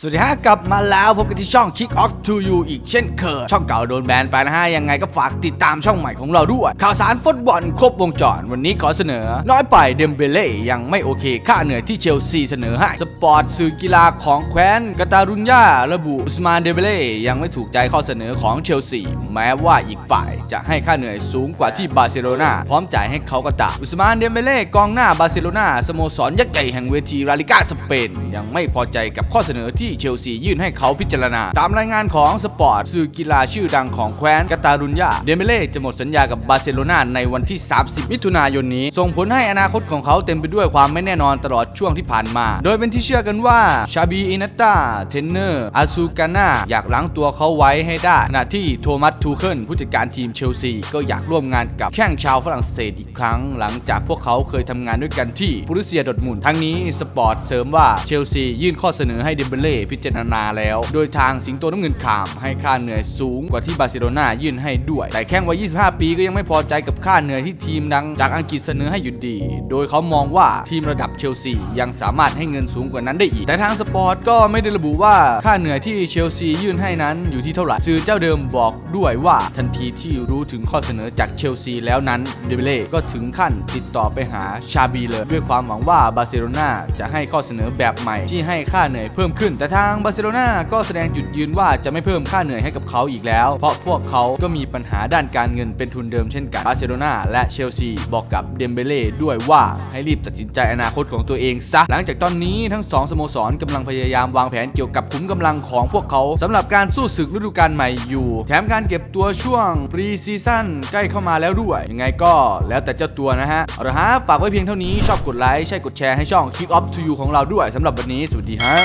สวัสดีฮะกลับมาแล้วพบกันที่ช่อง Kick Off to You อีกเช่นเคยช่องเก่าโดนแบนไปนะฮะ ยังไงก็ฝากติดตามช่องใหม่ของเราด้วย ข่าวสารฟุตบอลครบวงจร วันนี้ขอเสนอ น้อยไปเดมเบเล่ยังไม่โอเค ค่าเหนื่อยที่เชลซีเสนอให้ สปอร์ตสื่อกีฬาของแคว้นกาตารุญญาระบุอุสมานเดมเบเล่ยังไม่ถูกใจข้อเสนอของเชลซีแม้ว่าอีกฝ่ายจะให้ค่าเหนื่อยสูงกว่าที่บาร์เซโลนาพร้อมจ่ายให้เขาก็ตามอุสมานเดมเบเล่กองหน้าบาร์เซโลนาสโมสรยักษ์ใหญ่แห่งเวทีลาลิกาสเปนยังไม่พอใจกับข้อเสนอที่ที่เชลซียื่นให้เขาพิจารณา ตามรายงานของสปอร์ตสื่อกีฬาชื่อดังของแคว้นกาตารุญญาเดมเบเล่จะหมดสัญญากับบาร์เซโลนาในวันที่ 30 มิถุนายนนี้ ส่งผลให้อนาคตของเขาเต็มไปด้วยความไม่แน่นอนตลอดช่วงที่ผ่านมา โดยเป็นที่เชื่อกันว่าชาบีอินตาเทนเนอร์อาซูกาน่าอยากล้างตัวเขาไว้ให้ได้ขณะที่โทมัสทูเคิลผู้จัดการทีมเชลซีก็อยากร่วมงานกับแข้งชาวฝรั่งเศสอีกครั้ง หลังจากพวกเขาเคยทำงานด้วยกันที่บรูเซียดอทมุนทั้งนี้สปอร์ตเสริมว่าเชลซียื่นข้อเสนอให้เดมเบเล่พิจารณาแล้ว โดยทางสิงโตน้ำเงินขามให้ค่าเหนื่อยสูงกว่าที่บาร์เซโลนายื่นให้ด้วย แต่แข้งวัย 25 ปีก็ยังไม่พอใจกับค่าเหนื่อยที่ทีมดังจากอังกฤษเสนอให้อยู่ดี โดยเขามองว่าทีมระดับเชลซียังสามารถให้เงินสูงกว่านั้นได้อีก แต่ทางสปอร์ตก็ไม่ได้ระบุว่าค่าเหนื่อยที่เชลซียื่นให้นั้นอยู่ที่เท่าไหร่สื่อเจ้าเดิมบอกด้วยว่าทันทีที่รู้ถึงข้อเสนอจากเชลซีแล้วนั้นเดเบเล่ก็ถึงขั้นติดต่อไปหาชาบีเลย ด้วยความหวังว่าบาร์เซโลนาจะให้ข้อเสนอแบบใหม่ที่ให้ค่าเหนื่อยเพิ่มขึ้นแต่แต่ทางบาร์เซโลนาก็แสดงจุดยืนว่าจะไม่เพิ่มค่าเหนื่อยให้กับเขาอีกแล้ว เพราะพวกเขาก็มีปัญหาด้านการเงินเป็นทุนเดิมเช่นกันบาร์เซโลนาและเชลซีบอกกับเดมเบเล่ด้วยว่าให้รีบตัดสินใจอนาคตของตัวเองซะ หลังจากตอนนี้ทั้งสองสโมสรกำลังพยายามวางแผนเกี่ยวกับขุมกำลังของพวกเขาสำหรับการสู้ศึกฤดูกาลใหม่อยู่ แถมการเก็บตัวช่วงปรีซีซั่นใกล้เข้ามาแล้วด้วย ยังไงก็แล้วแต่เจ้าตัวนะฮะ เอาละฮะ ฝากไว้เพียงเท่านี้ชอบกดไลค์ ใช่กดแชร์ให้ช่อง Kick Off to You ของเราด้วยสำหรับวันนี้ สวัสดีฮะ